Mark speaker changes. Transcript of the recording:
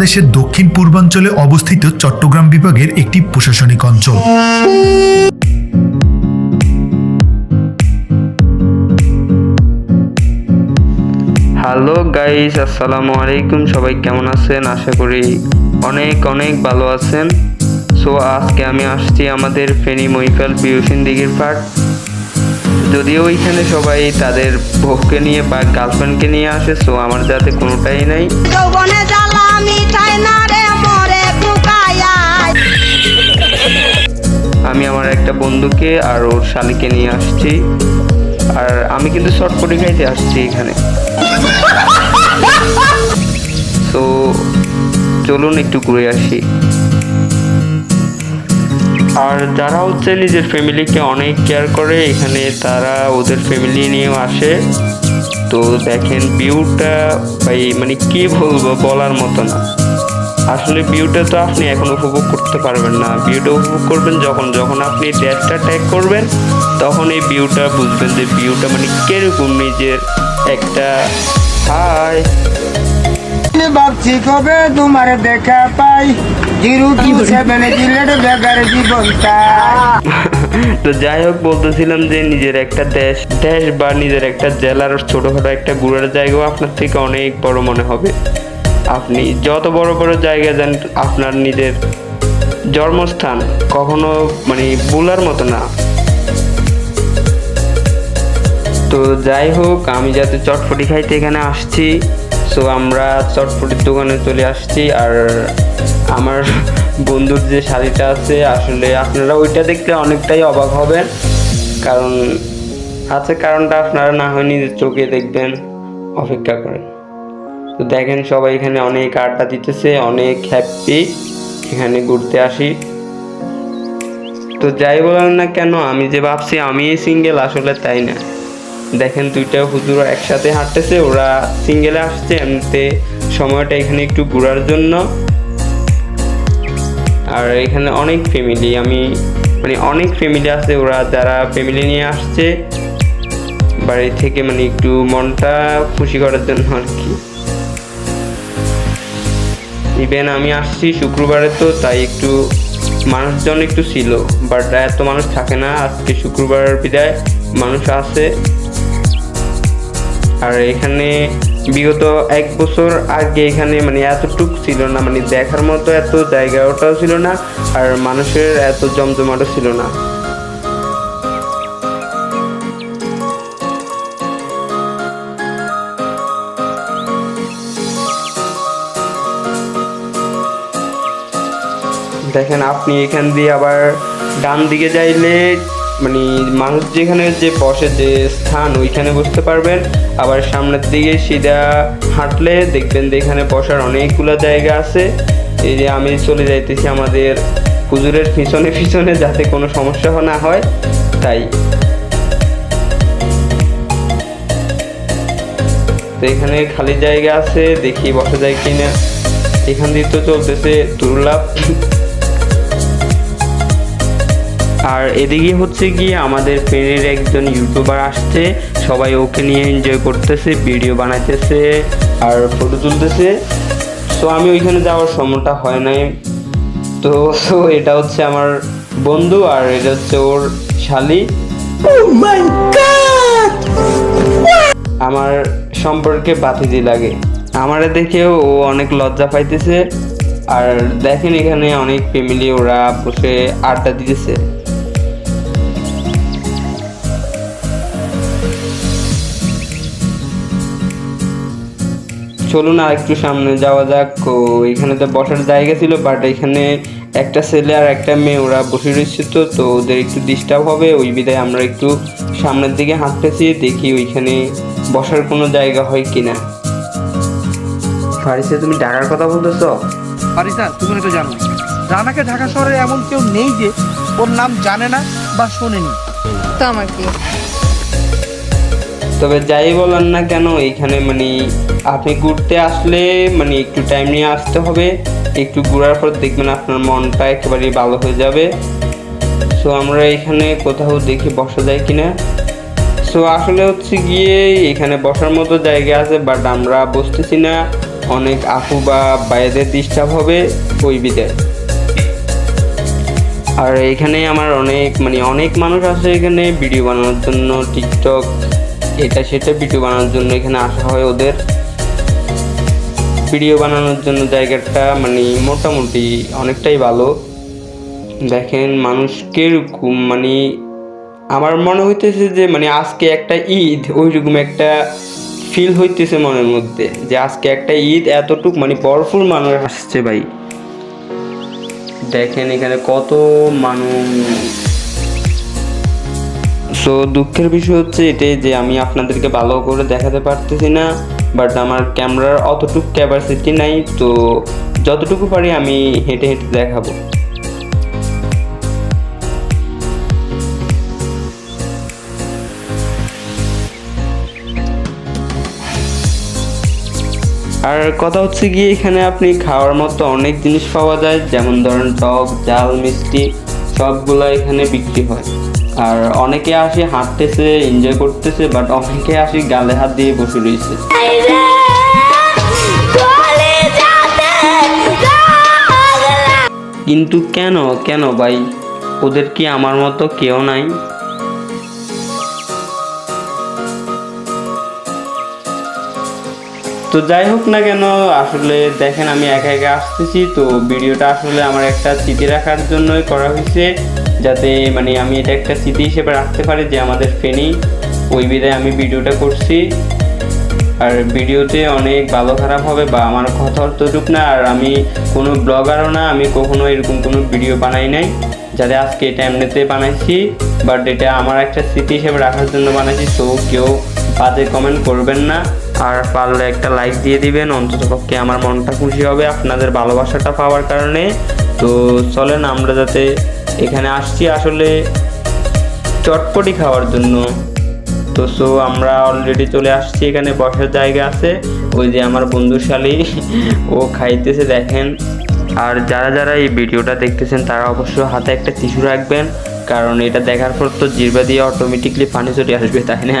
Speaker 1: বাংলাদেশের দক্ষিণ পূর্বাঞ্চলে অবস্থিত চট্টগ্রাম বিভাগের একটি প্রশাসনিক অঞ্চল।
Speaker 2: হ্যালো গাইস আসসালামু আলাইকুম। সবাই কেমন আছেন? আশা করি অনেক অনেক ভালো আছেন। সো আজকে আমি আসছি আমাদের ফেনী মহিফাল পিউসিন দিঘির পাট যদিও ওইখানে সবাই তাদের বউকে নিয়ে বা গার্লফ্রেন্ডকে নিয়ে আসে সো আমার যাতে কোনোটাই নাই। আমি আমার একটা বন্ধুকে আর ওর শালিকে নিয়ে আসছি। আর আমি কিন্তু শর্টপটি খাইতে আসছি এখানে। তো চলুন একটু ঘুরে আসি। আর যারা হচ্ছে নিজের ফ্যামিলিকে অনেক কেয়ার করে এখানে তারা ওদের ফ্যামিলি নিয়েও আসে। তো দেখেন ভিউটা ভাই মানে কি বলব বলার মতো না। আসলে ভিউটা তো আপনি এখন উপভোগ করতে পারবেন না। ভিউটা উপভোগ করবেন যখন যখন আপনি ড্যাশটা ট্যাগ করবেন তখন এই ভিউটা বুঝবেন যে ভিউটা মানে কীরকম নিজের একটা হাই।
Speaker 3: ভাবছি কবে তোমার দেখা পাই? জিরো টু সেভেন জিলেট বেগার জীবনটা।
Speaker 2: তো যাই হোক, বলতেছিলাম যে নিজের একটা দেশ দেশ বা নিজের একটা জেলার ছোটখাটো একটা ঘুরার জায়গাও আপনার থেকে অনেক বড় মনে হবে। আপনি যত বড় বড় জায়গা যান, আপনার নিজের জন্মস্থান কখনো মানে ভুলার মতো না। তো যাই হোক, আমি যাতে চটপটি খাইতে এখানে আসছি, সো আমরা চটপটির দোকানে চলে আসছি, আর আমার বন্ধুর যে শাড়িটা আছে, আসলে আপনারা ওইটা দেখলে অনেকটাই অবাক হবেন। কারণ আছে কারণটা আপনারা না হয় নিজের চোখে দেখবেন, অপেক্ষা করেন। তো দেখেন সবাই এখানে অনেক আড্ডা দিতেছে, অনেক হ্যাপি এখানে ঘুরতে আসি। তো যাই বলেন না কেন, আমি যে ভাবছি আমি সিঙ্গেল আসলে তাই না। দেখেন দুইটা হুজুর একসাথে হাঁটতেছে, ওরা সিঙ্গেলে আসছে, এমনিতে সময়টা এখানে একটু ঘোরার জন্য। আর এখানে অনেক ফ্যামিলি আমি মানে অনেক ফ্যামিলি আছে, ওরা যারা ফ্যামিলি নিয়ে আসছে, বাড়ি থেকে মানে একটু মনটা খুশি করার জন্য আর কি। ইভেন আমি আসছি শুক্রবারে তো, তাই একটু মানুষজন একটু ছিল বাট এত মানুষ থাকে না, আজকে শুক্রবার বিদায় মানুষ আছে। আর এখানে বিগত এক বছর আগে এখানে মানে এতটুক ছিল না মানে দেখার মতো এত জায়গা ওটাও ছিল না আর মানুষের এত জমজমাটও ছিল না। দেখেন, আপনি এখান দিয়ে আবার ডান দিকে যাইলে মানে মানুষ যেখানে যে বসে, যে স্থান, ওইখানে বসতে পারবেন। আবার সামনের দিকে সিধা হাঁটলে দেখবেন যে এখানে বসার অনেকগুলো জায়গা আছে। এই যে আমি চলে যাইতেছি আমাদের হুজুরের পিছনে পিছনে যাতে কোনো সমস্যা না হয়, তাই। তো এখানে খালি জায়গা আছে, দেখি বসা যায় কিনা। এখান দিয়ে তো চলতেছে দুর্লাভ। আর এদিকে হচ্ছে গিয়ে আমাদের ফ্রেন্ডের একজন ইউটিউবার আসছে সবাই ওকে নিয়ে এনজয় করতেছে ভিডিও বানাইতেছে আর ফটো তুলতেছে। তো আমি ওইখানে যাওয়ার সময়টা হয় নাই। তো এটা হচ্ছে আমার বন্ধু আর এটা হচ্ছে ওর শালি। আমার সম্পর্কে বাতিজি লাগে। আমারে দেখেও ও অনেক লজ্জা পাইতেছে। আর দেখেন এখানে অনেক ফ্যামিলি ওরা বসে আড্ডা দিতেছে। চলুন আর একটু সামনে যাওয়া যাক। ও এখানে তো বসার জায়গা ছিল বাট এখানে একটা ছেলে আর একটা মেয়ে ওরা বসে রয়েছে তো তো ওদের একটু ডিস্টার্ব হবে। ওই বিদায় আমরা একটু সামনের দিকে হাঁটতেছি দেখি ওইখানে বসার কোনো জায়গা হয় কিনা। ফারিসে তুমি ঢাকার কথা বলতেছো?
Speaker 3: পারিসা তুমি তো জানো রানাকে ঢাকা শহরে এমন কেউ নেই যে ওর নাম জানে না বা শোনেনি।
Speaker 4: তো আমার কি?
Speaker 2: তবে যাই বলেন না কেন এখানে মানে আপনি ঘুরতে আসলে মানে একটু টাইম নিয়ে আসতে হবে। একটু ঘোরার পর দেখবেন আপনার মনটা একেবারে ভালো হয়ে যাবে। সো আমরা এখানে কোথাও দেখি বসা যায় কিনা। সো আসলে হচ্ছে গিয়ে এখানে বসার মতো জায়গা আছে বাট আমরা বসতেছি না। অনেক আপু বা বাইরেদের ডিস্টার্ব হবে ওই বিদায় আর এখানে আমার অনেক মানে অনেক মানুষ আছে এখানে ভিডিও বানানোর জন্য টিকটক এটা সেটা ভিডিও বানানোর জন্য এখানে আসা হয় ওদের। ভিডিও বানানোর জন্য জায়গাটা মানে মোটামুটি অনেকটাই ভালো। দেখেন মানুষ কীরকম মানে আমার মনে হইতেছে যে মানে আজকে একটা ঈদ, ওইরকম একটা ফিল হইতেছে মনের মধ্যে যে আজকে একটা ঈদ এতটুক মানে ভরপুর মানুষ আসছে ভাই। দেখেন এখানে কত মানুষ। সো দুঃখের বিষয় হচ্ছে এটাই যে আমি আপনাদেরকে ভালো করে দেখাতে পারতেছি না বাট আমার ক্যামেরার অতটুকু ক্যাপাসিটি নাই, তো যতটুকু পারি আমি হেঁটে হেঁটে দেখাবো। আর কথা হচ্ছে গিয়ে এখানে আপনি খাওয়ার মতো অনেক জিনিস পাওয়া যায়, যেমন ধরেন টক জাল মিষ্টি, সবগুলো এখানে বিক্রি হয়। আর অনেকে আসে হাঁটতেছে এনজয় করতেছে বাট অনেকে আসে গালে হাত দিয়ে বসে রয়েছে। কিন্তু কেন কেন ভাই? ওদের কি আমার মতো কেউ নাই? তো যাই হোক না কেন, আসলে দেখেন আমি একা একা আসতেছি, তো ভিডিওটা আসলে আমার একটা স্মৃতি রাখার জন্যই করা হয়েছে, যাতে মানে আমি এটা একটা স্মৃতি হিসেবে রাখতে পারি যে আমাদের ফেনি, ওই বিধায় আমি ভিডিওটা করছি। আর ভিডিওতে অনেক ভালো খারাপ হবে বা আমার কথা অতটুক না, আর আমি কোনো ব্লগারও না, আমি কখনো এরকম কোনো ভিডিও বানাই নাই, যাতে আজকে এটা এমনিতে বানাইছি বাট এটা আমার একটা স্মৃতি হিসেবে রাখার জন্য বানাইছি, তো কেউ বাজে কমেন্ট করবেন না। আর পারলে একটা লাইক দিয়ে দিবেন, অন্তত পক্ষে আমার মনটা খুশি হবে আপনাদের ভালোবাসাটা পাওয়ার কারণে। তো চলেন আমরা যাতে এখানে আসছি আসলে চটপটি খাওয়ার জন্য। তো সো আমরা অলরেডি চলে আসছি, এখানে বসার জায়গা আছে। ওই যে আমার বন্ধু শালী, ও খাইতেছে, দেখেন। আর যারা যারা এই ভিডিওটা দেখতেছেন, তারা অবশ্যই হাতে একটা টিস্যু রাখবেন। কারণ এটা দেখার পর তো জিরবা দিয়ে অটোমেটিকলি পানি চলে আসবে, তাই না?